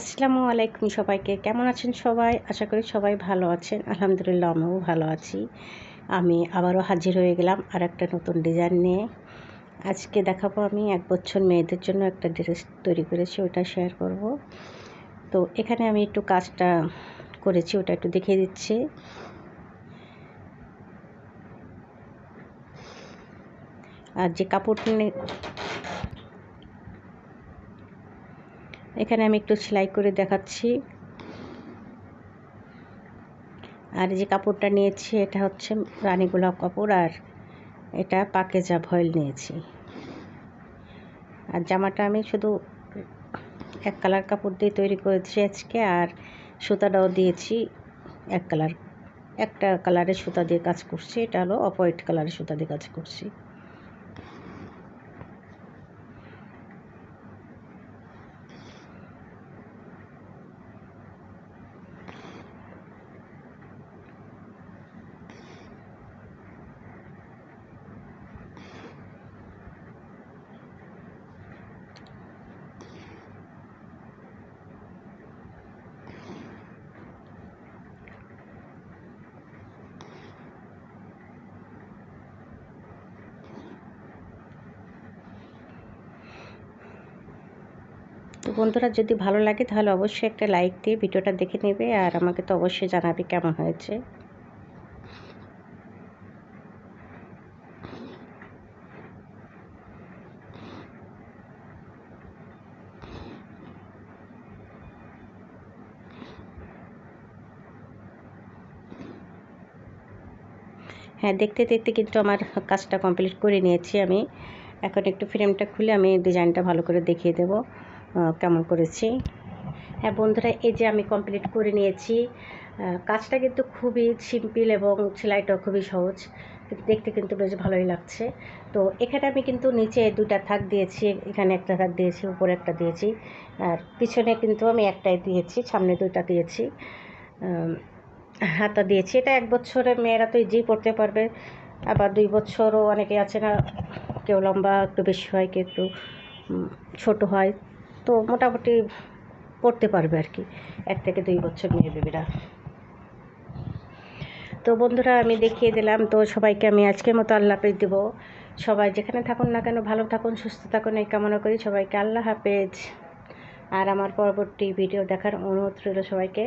আসসালামু আলাইকুম সবাইকে। কেমন আছেন সবাই? আশা করি সবাই ভালো আছেন। আলহামদুলিল্লাহ, আমিও ভালো আছি। আমি আবারও হাজির হয়ে গেলাম আর একটা নতুন ডিজাইন নিয়ে। আজকে দেখাবো আমি এক বছর মেয়েদের জন্য একটা ড্রেস তৈরি করেছি, ওটা শেয়ার করব। তো এখানে আমি একটু কাজটা করেছি, ওটা একটু দেখিয়ে দিচ্ছি। আর যে কাপড় এখানে আমি একটু সেলাই করে দেখাচ্ছি। আর যে কাপড়টা নিয়েছি, এটা হচ্ছে রানী গোলাপ কাপড়, আর এটা পাকেজা ভয়েল নিয়েছি। আর জামাটা আমি শুধু এক কালার কাপড় দিয়ে তৈরি করেছি আজকে, আর সুতাটাও দিয়েছি এক কালার, একটা কালারের সুতা দিয়ে কাজ করছি, এটা হলো অফ হোয়াইট কালারের সুতা দিয়ে কাজ করছি। বন্ধুরা যদি ভালো লাগে তাহলে অবশ্যই একটা লাইক দিয়ে ভিডিওটা দেখে নেবে আর আমাকে তো অবশ্যই জানাবে কেমন হয়েছে। হ্যাঁ দেখতে দেখতে কিন্তু আমার কাজটা কমপ্লিট করে নিয়েছি আমি। এখন একটু ফ্রেমটা খুলে আমি ডিজাইনটা ভালো করে দেখিয়ে দেবো। কেমন করেছি। হ্যাঁ বন্ধুরা, এই যে আমি কমপ্লিট করে নিয়েছি কাজটা কিন্তু খুবই সিম্পল এবং সেলাইটাও খুবই সহজ দেখতে কিন্তু বেশ ভালোই লাগছে। তো এখানে আমি কিন্তু নিচে দুটা থাক দিয়েছি, এখানে একটা থাক দিয়েছি, উপরে একটা দিয়েছি, আর পিছনে কিন্তু আমি একটাই দিয়েছি, সামনে দুইটা দিয়েছি হাতা দিয়েছি। এটা এক বছরে মেয়েরা তো ইজি পড়তে পারবে, আবার দুই বছরও অনেকে আছে না, কেউ লম্বা, একটু বেশি হয়, কেউ একটু ছোট হয়। তো মোটামুটি পড়তে পারবে আর কি। এক থেকে দুই বছর মেয়ে বেবিরা। তো বন্ধুরা, আমি দেখিয়ে দিলাম, তো সবাইকে আমি আজকের মতো আল্লাহ হাফেজ দেবো। সবাই যেখানে থাকুন না কেন, ভালো থাকুন, সুস্থ থাকুন, এই কামনা করি সবাইকে আল্লাহ হাফেজ। আর আমার পরবর্তী ভিডিও দেখার অনুরোধ রইল সবাইকে।